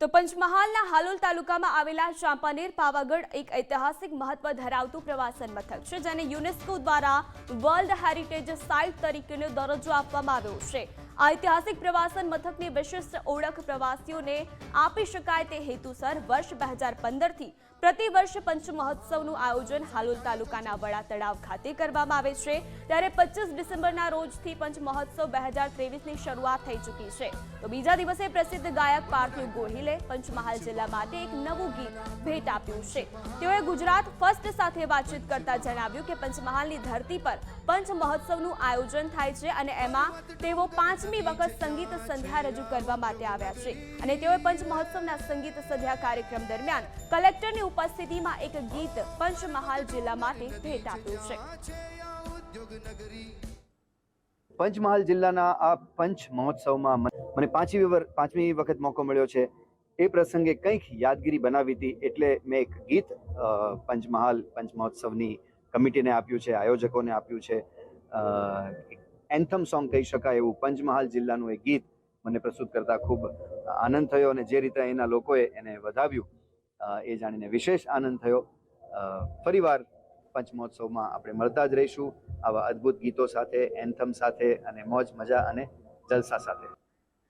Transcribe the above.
તો પંચમહાલના હાલોલ તાલુકામાં આવેલા ચાંપાનેર પાવાગઢ એક ઐતિહાસિક મહત્વ ધરાવતું પ્રવાસન મથક છે, જેને યુનેસ્કો દ્વારા વર્લ્ડ હેરિટેજ સાઇટ તરીકેનો દરજ્જો આપવામાં આવ્યો છે. ઐતિહાસિક પ્રવાસન મથકની વિશિષ્ટ ઓળખ પ્રવાસીઓને આપી શકાય તે હેતુસર વર્ષ બે હજાર પંદરથી પ્રતિ વર્ષ પંચ મહોત્સવનું આયોજન હાલોલ તાલુકાના વડા તળાવ ખાતે કરવામાં આવે છે. ત્યારે પચીસ ડિસેમ્બરના રોજથી પંચ બે હજાર ત્રેવીસની શરૂઆત થઈ ચૂકી છે. તો બીજા દિવસે પ્રસિદ્ધ ગાયક પાર્થિવ ગોહિલે પંચમહાલ જિલ્લા માટે એક નવું ગીત ભેટ આપ્યું છે. તેઓએ ગુજરાત ફર્સ્ટ સાથે વાતચીત કરતા જણાવ્યું કે પંચમહાલની ધરતી પર પંચ મહોત્સવનું આયોજન થાય છે અને એમાં તેઓ પાંચમી વખત સંગીત સંધ્યા રજૂ કરવા માટે આવ્યા છે. અને તેઓએ પંચ સંગીત સંધ્યા કાર્યક્રમ દરમિયાન કલેક્ટરની ઉપસ્થિતિમાં એક ગીત પંચમહાલ જિલ્લા માટે ભેટ આપ્યું છે. પંચમહાલ જિલ્લાના આ પંચ મહોત્સવમાં મને પાંચમી પાંચમી વખત મોકો મળ્યો છે. એ પ્રસંગે કંઈક યાદગીરી બનાવી હતી એટલે મેં એક ગીત પંચમહાલ પંચ મહોત્સવની કમિટીને આપ્યું છે, આયોજકોને આપ્યું છે. એન્થમ સોંગ કહી શકાય એવું પંચમહાલ જિલ્લાનું એક ગીત મને પ્રસ્તુત કરતા ખૂબ આનંદ થયો અને જે રીતે અહીંના લોકોએ એને વધાવ્યું એ જાણીને વિશેષ આનંદ થયો. ફરીવાર પંચમહોત્સવમાં આપણે મળતા જ રહીશું આવા અદ્ભુત ગીતો સાથે, એન્થમ સાથે અને મોજ, મજા અને જલસા સાથે.